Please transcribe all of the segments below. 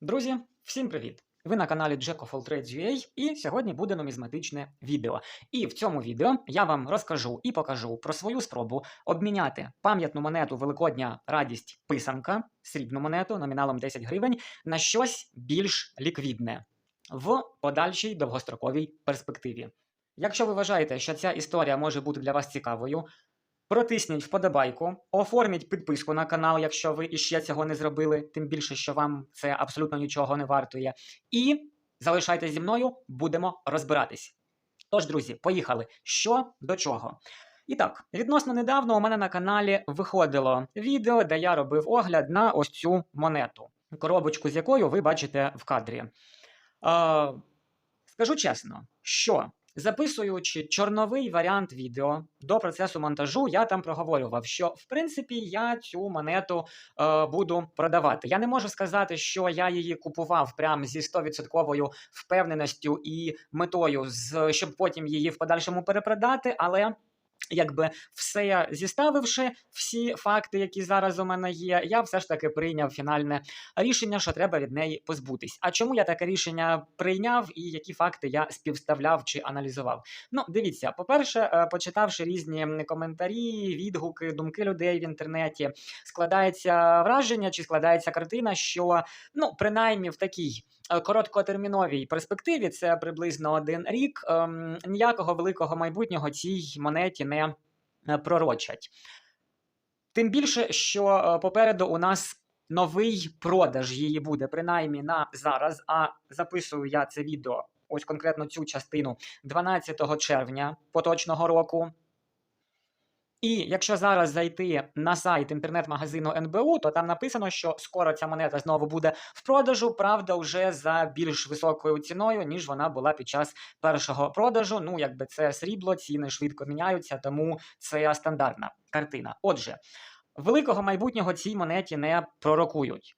Друзі, всім привіт! Ви на каналі Jack of All Trades і сьогодні буде нумізматичне відео. І в цьому відео я вам розкажу і покажу про свою спробу обміняти пам'ятну монету Великодня Радість Писанка, срібну монету номіналом 10 гривень, на щось більш ліквідне в подальшій довгостроковій перспективі. Якщо ви вважаєте, що ця історія може бути для вас цікавою, Протисніть вподобайку, оформіть підписку на канал, якщо ви іще цього не зробили, тим більше, що вам це абсолютно нічого не вартує. І залишайтесь зі мною, будемо розбиратись. Тож, друзі, поїхали. Що до чого? І так, відносно недавно у мене на каналі виходило відео, де я робив огляд на ось цю монету, коробочку з якою ви бачите в кадрі. Е, скажу чесно, що Записуючи чорновий варіант відео до процесу монтажу, я там проговорював, що в принципі я цю монету е, буду продавати. Я не можу сказати, що я її купував прямо зі 100% впевненістю і метою, з, щоб потім її в подальшому перепродати, але. Якби все зіставивши всі факти, які зараз у мене є, я все ж таки прийняв фінальне рішення, що треба від неї позбутись. А чому я таке рішення прийняв і які факти я співставляв чи аналізував? Ну, дивіться, по-перше, е, почитавши різні коментарі, відгуки, думки людей в інтернеті, складається враження чи складається картина, що ну, принаймні в такій. Е, короткотерміновій перспективі це приблизно один рік. Ем, ніякого великого майбутнього цій монеті не е, пророчать. Тим більше, що е, попереду у нас новий продаж її буде, принаймні на зараз. А записую я це відео, ось конкретно цю частину 12 червня поточного року. І якщо зараз зайти на сайт інтернет-магазину НБУ, то там написано, що скоро ця монета знову буде в продажу, правда, вже за більш високою ціною, ніж вона була під час першого продажу. Ну, якби це срібло, ціни швидко міняються, тому це стандартна картина. Отже, великого майбутнього цій монеті не пророкують.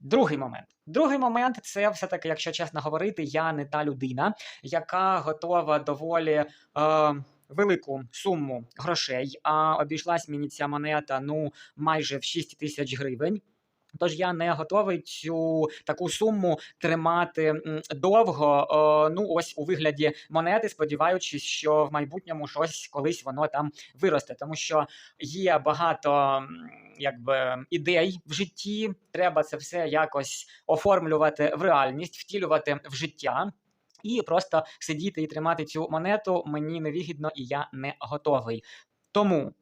Другий момент. Другий момент це все-таки, якщо чесно говорити, я не та людина, яка готова доволі. Е, велику суму грошей, а обійшлась мені ця монета ну майже в 6 тисяч гривень. Тож я не готовий цю таку суму тримати довго. Ну ось у вигляді монети, сподіваючись, що в майбутньому щось колись воно там виросте, тому що є багато якби ідей в житті. Треба це все якось оформлювати в реальність, втілювати в життя. І просто сидіти і тримати цю монету мені невигідно і я не готовий. Тому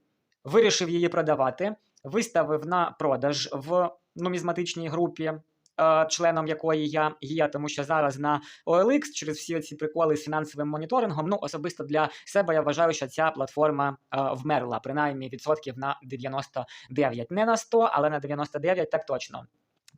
вирішив її продавати, виставив на продаж в нумізматичній групі. Е, членом якої я є, тому що зараз на OLX через всі ці приколи з фінансовим моніторингом, ну особисто для себе я вважаю, що ця платформа е, вмерла, принаймні відсотків на 99. Не на 100, але на 99 так точно.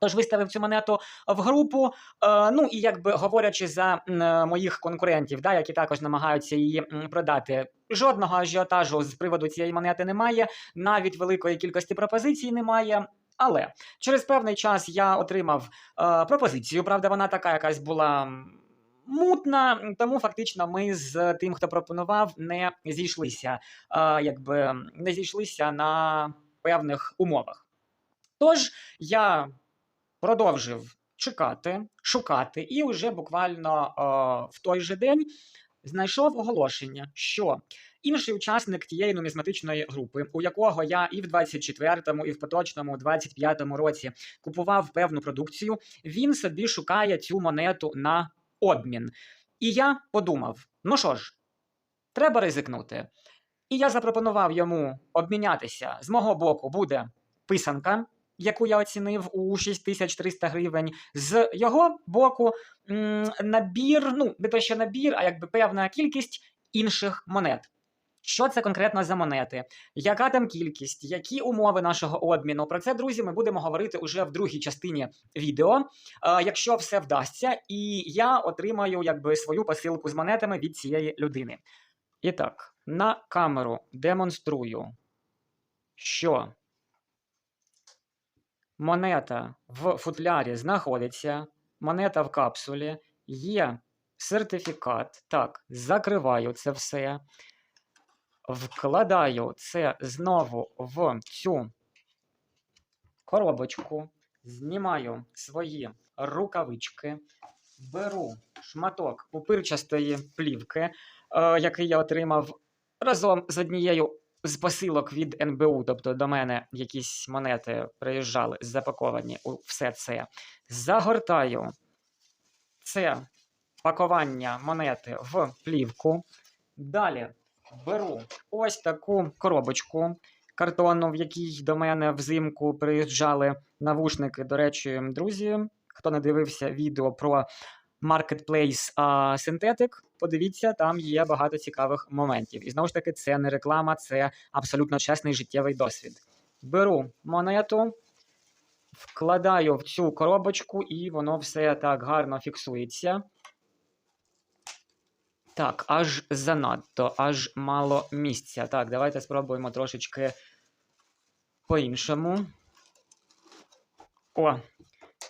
Тож виставив цю монету в групу. Е, ну і якби говорячи за е, моїх конкурентів, да, які також намагаються її продати. Жодного ажіотажу з приводу цієї монети немає, навіть великої кількості пропозицій немає. Але через певний час я отримав е, пропозицію. Правда, вона така якась була мутна, тому фактично ми з тим, хто пропонував, не зійшлися, е, якби не зійшлися на певних умовах. Тож я продовжив чекати, шукати, і вже буквально о, в той же день знайшов оголошення, що інший учасник тієї нумізматичної групи, у якого я і в 24-му, і в поточному 25-му році купував певну продукцію, він собі шукає цю монету на обмін. І я подумав: ну що ж, треба ризикнути. І я запропонував йому обмінятися з мого боку буде писанка яку я оцінив у 6300 гривень. З його боку, набір, ну, не то що набір, а якби певна кількість інших монет. Що це конкретно за монети? Яка там кількість, які умови нашого обміну? Про це, друзі, ми будемо говорити уже в другій частині відео. Якщо все вдасться, і я отримаю якби свою посилку з монетами від цієї людини. І так, на камеру демонструю, що монета в футлярі знаходиться, монета в капсулі, є сертифікат. Так, закриваю це все. Вкладаю це знову в цю коробочку. знімаю свої рукавички, беру шматок пупирчастої плівки, е, який я отримав разом з однією з посилок від НБУ, тобто до мене якісь монети приїжджали, запаковані у все це. Загортаю це пакування монети в плівку. Далі беру ось таку коробочку картонну, в якій до мене взимку приїжджали навушники. До речі, друзі, хто не дивився відео про Marketplace Synthetic, подивіться, там є багато цікавих моментів. І знову ж таки, це не реклама, це абсолютно чесний життєвий досвід. Беру монету, вкладаю в цю коробочку, і воно все так гарно фіксується. Так, аж занадто, аж мало місця. Так, давайте спробуємо трошечки по-іншому. О,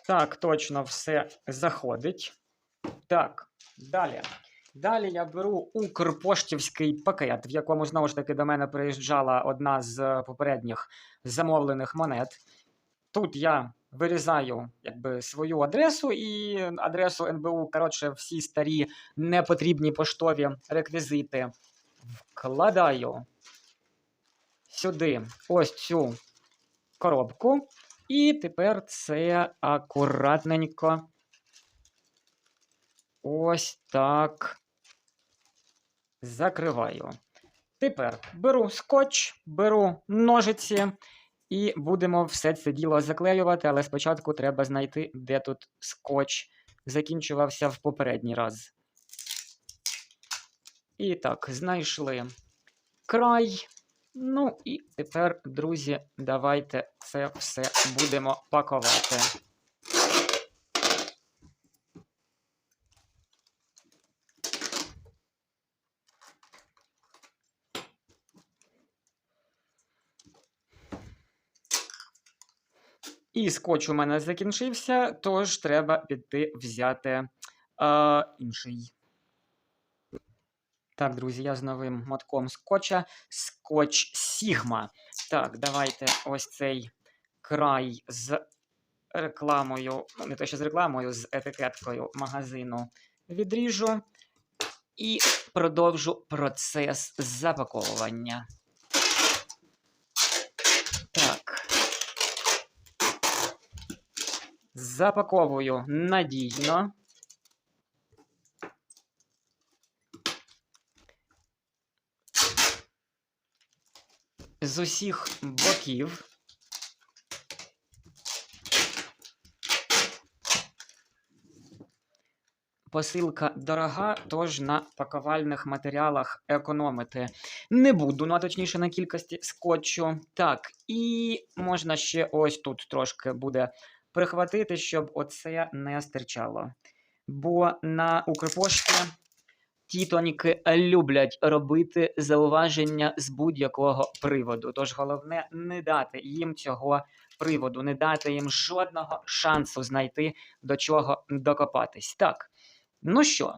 так, точно все заходить. Так, далі. Далі я беру Укрпоштівський пакет, в якому знову ж таки до мене приїжджала одна з попередніх замовлених монет. Тут я вирізаю якби, свою адресу і адресу НБУ. Коротше, всі старі непотрібні поштові реквізити. Вкладаю сюди ось цю коробку. І тепер це акуратненько. Ось так. Закриваю. Тепер беру скотч, беру ножиці і будемо все це діло заклеювати, але спочатку треба знайти, де тут скотч закінчувався в попередній раз. І так, знайшли край. Ну і тепер, друзі, давайте це все будемо пакувати. І скотч у мене закінчився, тож треба піти взяти е, інший. Так, друзі, я з новим мотком скотча. Скотч Сігма. Так, давайте ось цей край з рекламою, ну, не те, що з рекламою, з етикеткою магазину відріжу і продовжу процес запаковування. Так. Запаковую надійно. З усіх боків. Посилка дорога, тож на пакувальних матеріалах економити не буду, ну а точніше на кількості скотчу. Так, і можна ще ось тут трошки буде прихватити, щоб оце не стирчало. Бо на Укрпошті тітоньки люблять робити зауваження з будь-якого приводу. Тож головне не дати їм цього приводу, не дати їм жодного шансу знайти до чого докопатись. Так, ну що?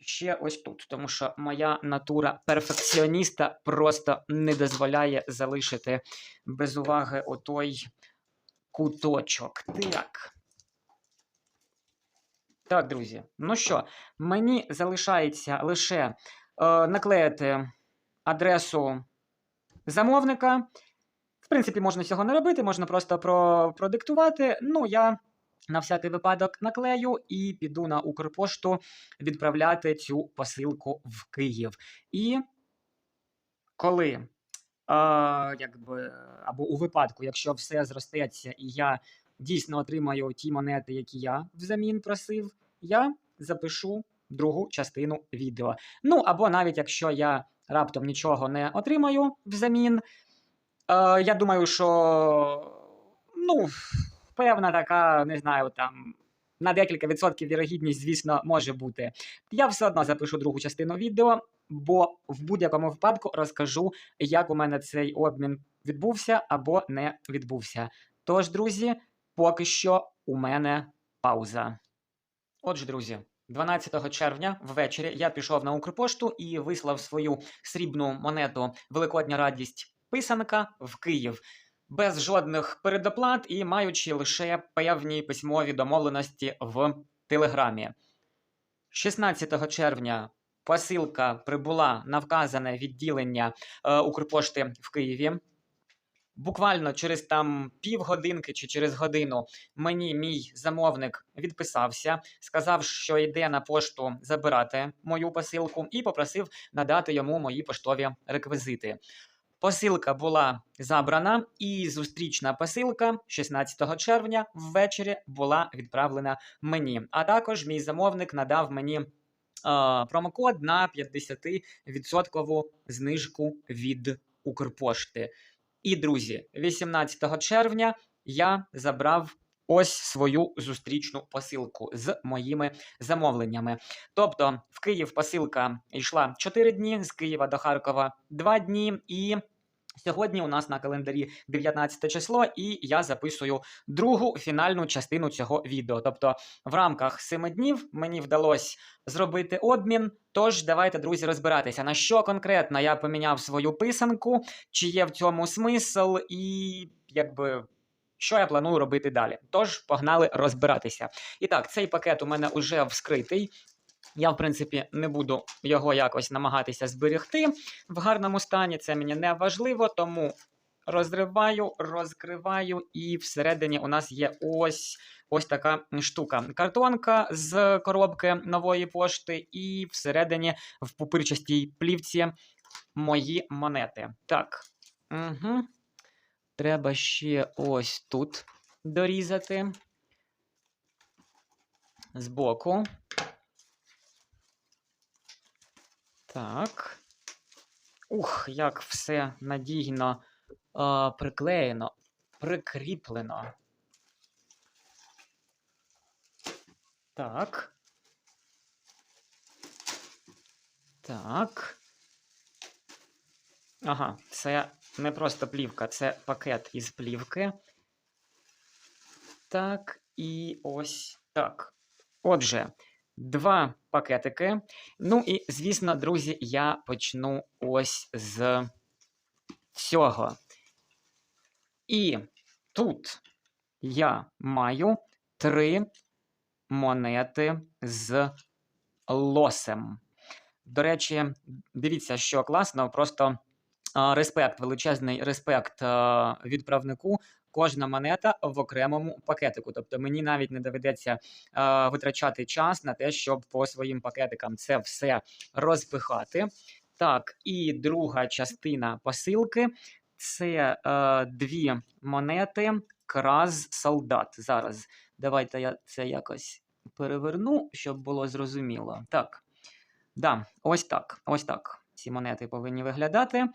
Ще ось тут, тому що моя натура перфекціоніста просто не дозволяє залишити без уваги отой куточок. Так. Так, друзі. Ну що, мені залишається лише е, наклеїти адресу замовника. В принципі, можна цього не робити, можна просто про, продиктувати. Ну, я на всякий випадок наклею і піду на Укрпошту відправляти цю посилку в Київ. І коли якби, або у випадку, якщо все зростеться, і я дійсно отримаю ті монети, які я взамін просив, я запишу другу частину відео. Ну, або навіть якщо я раптом нічого не отримаю взамін, е, я думаю, що ну, певна така, не знаю, там. На декілька відсотків вірогідність, звісно, може бути. Я все одно запишу другу частину відео, бо в будь-якому випадку розкажу, як у мене цей обмін відбувся або не відбувся. Тож, друзі, поки що у мене пауза. Отже, друзі, 12 червня ввечері я пішов на Укрпошту і вислав свою срібну монету Великодня радість писанка в Київ. без жодних передоплат і маючи лише певні письмові домовленості в Телеграмі. 16 червня посилка прибула на вказане відділення е, Укрпошти в Києві. Буквально через там півгодинки чи через годину мені мій замовник відписався, сказав, що йде на пошту забирати мою посилку, і попросив надати йому мої поштові реквізити. Посилка була забрана, і зустрічна посилка 16 червня ввечері була відправлена мені. А також мій замовник надав мені промокод на 50% знижку від Укрпошти. І, друзі, 18 червня я забрав ось свою зустрічну посилку з моїми замовленнями. Тобто, в Київ посилка йшла 4 дні, з Києва до Харкова 2 дні. І сьогодні у нас на календарі 19 число, і я записую другу фінальну частину цього відео. Тобто, в рамках 7 днів мені вдалося зробити обмін. Тож, давайте, друзі, розбиратися, на що конкретно я поміняв свою писанку, чи є в цьому смисл, і якби. Що я планую робити далі? Тож погнали розбиратися. І так, цей пакет у мене вже вскритий. Я, в принципі, не буду його якось намагатися зберегти в гарному стані. Це мені не важливо, тому розриваю, розкриваю, і всередині у нас є ось ось така штука. Картонка з коробки нової пошти, і всередині в пупирчастій плівці мої монети. Так. Угу. Треба ще ось тут дорізати. Збоку. Так. Ух, як все надійно е, приклеєно, прикріплено. Так. Так. Ага, це не просто плівка, це пакет із плівки. Так, і ось так. Отже, два пакетики. Ну і, звісно, друзі, я почну ось з цього. І тут я маю три монети з лосем. До речі, дивіться, що класно, просто респект, величезний респект відправнику. Кожна монета в окремому пакетику. Тобто мені навіть не доведеться а, витрачати час на те, щоб по своїм пакетикам це все розпихати. Так, і друга частина посилки це е, дві монети краз солдат. Зараз давайте я це якось переверну, щоб було зрозуміло. Так. Да, ось так. Ось так. Ці монети повинні виглядати.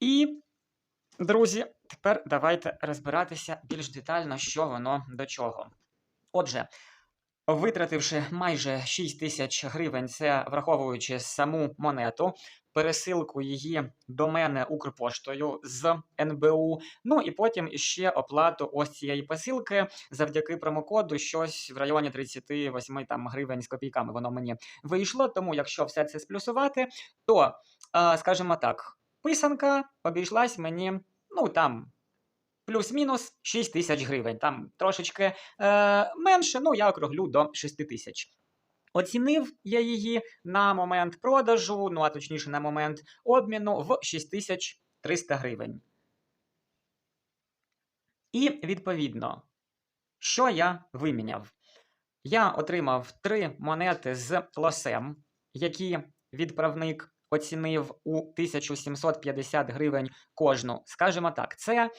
І, друзі, тепер давайте розбиратися більш детально, що воно до чого. Отже, витративши майже 6 тисяч гривень, це враховуючи саму монету, пересилку її до мене Укрпоштою з НБУ. Ну і потім ще оплату ось цієї посилки завдяки промокоду щось в районі 38 там, гривень з копійками. Воно мені вийшло. Тому, якщо все це сплюсувати, то, скажімо так, писанка обійшлась мені, ну там. Плюс-мінус 6 тисяч гривень. Там трошечки е, менше, ну я округлю до 6 тисяч. Оцінив я її на момент продажу, ну а точніше на момент обміну в 6300 гривень. І відповідно, що я виміняв? Я отримав три монети з лосем, які відправник оцінив у 1750 гривень кожну. Скажімо так, це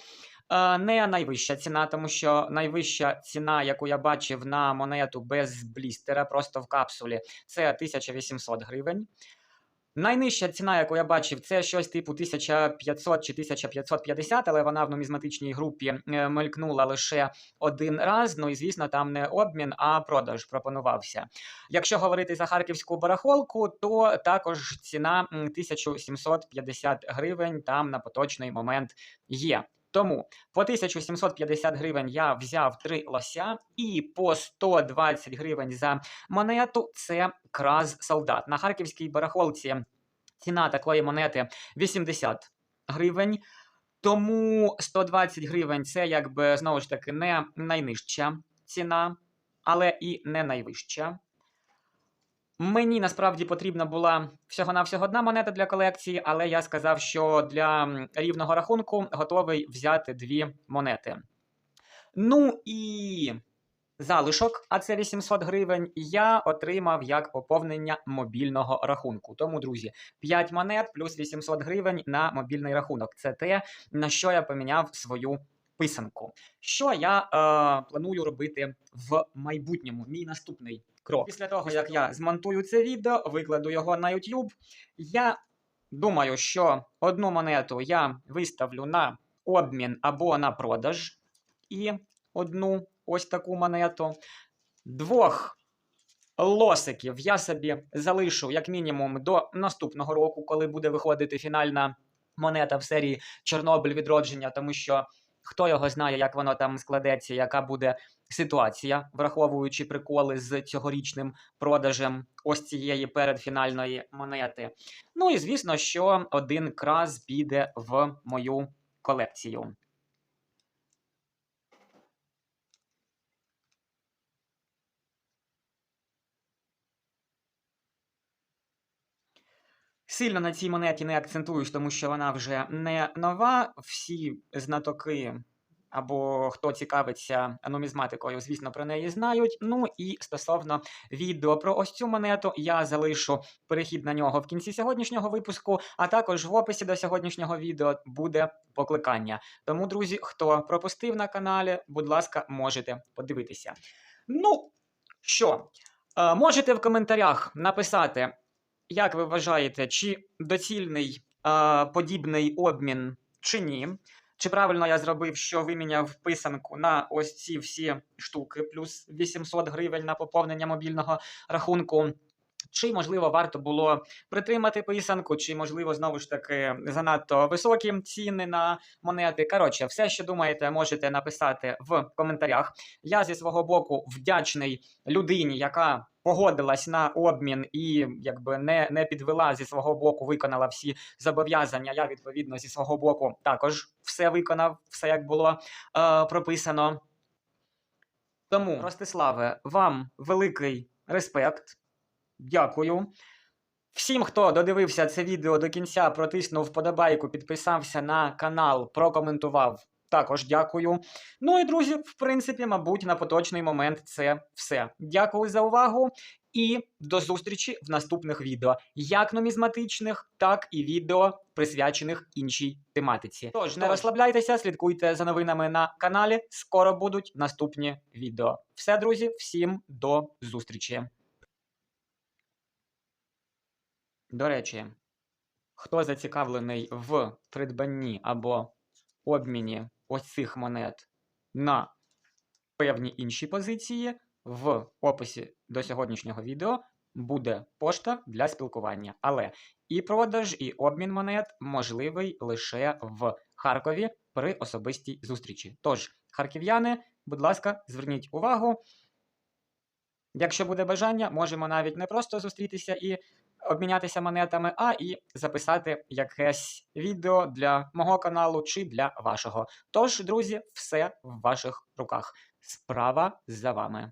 Е, не найвища ціна, тому що найвища ціна, яку я бачив на монету без блістера, просто в капсулі, це 1800 гривень. Найнижча ціна, яку я бачив, це щось типу 1500 чи 1550, але вона в нумізматичній групі е, мелькнула лише один раз. Ну і звісно, там не обмін, а продаж пропонувався. Якщо говорити за харківську барахолку, то також ціна 1750 гривень там на поточний момент є. Тому по 1750 гривень я взяв три лося, і по 120 гривень за монету це краз солдат. На харківській барахолці ціна такої монети 80 гривень. Тому 120 гривень це якби знову ж таки не найнижча ціна, але і не найвища. Мені насправді потрібна була всього-навсього одна монета для колекції, але я сказав, що для рівного рахунку готовий взяти дві монети. Ну і залишок, а це 800 гривень, я отримав як поповнення мобільного рахунку. Тому, друзі, 5 монет плюс 800 гривень на мобільний рахунок. Це те, на що я поміняв свою писанку. Що я е, планую робити в майбутньому? Мій наступний крок. Після того, як я змонтую це відео, викладу його на YouTube, я думаю, що одну монету я виставлю на обмін або на продаж. І одну ось таку монету. Двох лосиків я собі залишу як мінімум до наступного року, коли буде виходити фінальна монета в серії Чорнобиль відродження, тому що хто його знає, як воно там складеться, яка буде ситуація, враховуючи приколи з цьогорічним продажем ось цієї передфінальної монети. Ну і звісно, що один краз піде в мою колекцію. Сильно на цій монеті не акцентуюсь, тому що вона вже не нова. Всі знатоки або хто цікавиться нумізматикою, звісно, про неї знають. Ну і стосовно відео про ось цю монету, я залишу перехід на нього в кінці сьогоднішнього випуску, а також в описі до сьогоднішнього відео буде покликання. Тому, друзі, хто пропустив на каналі, будь ласка, можете подивитися. Ну що, е, можете в коментарях написати. Як ви вважаєте, чи доцільний е, подібний обмін чи ні? Чи правильно я зробив, що виміняв писанку на ось ці всі штуки, плюс 800 гривень на поповнення мобільного рахунку? Чи, можливо, варто було притримати писанку, чи, можливо, знову ж таки занадто високі ціни на монети. Коротше, все, що думаєте, можете написати в коментарях. Я зі свого боку вдячний людині, яка погодилась на обмін і якби не, не підвела зі свого боку, виконала всі зобов'язання. Я відповідно зі свого боку також все виконав, все як було е, прописано. Тому, Ростиславе, вам великий респект. Дякую. Всім, хто додивився це відео до кінця, протиснув вподобайку, підписався на канал, прокоментував. Також дякую. Ну і друзі, в принципі, мабуть, на поточний момент це все. Дякую за увагу і до зустрічі в наступних відео, як нумізматичних, так і відео, присвячених іншій тематиці. Тож не розслабляйтеся, слідкуйте за новинами на каналі. Скоро будуть наступні відео. Все, друзі, всім до зустрічі. До речі, хто зацікавлений в придбанні або обміні ось цих монет на певні інші позиції, в описі до сьогоднішнього відео буде пошта для спілкування. Але і продаж, і обмін монет можливий лише в Харкові при особистій зустрічі. Тож, харків'яни, будь ласка, зверніть увагу. Якщо буде бажання, можемо навіть не просто зустрітися і обмінятися монетами, а і записати якесь відео для мого каналу чи для вашого. Тож, друзі, все в ваших руках. Справа за вами.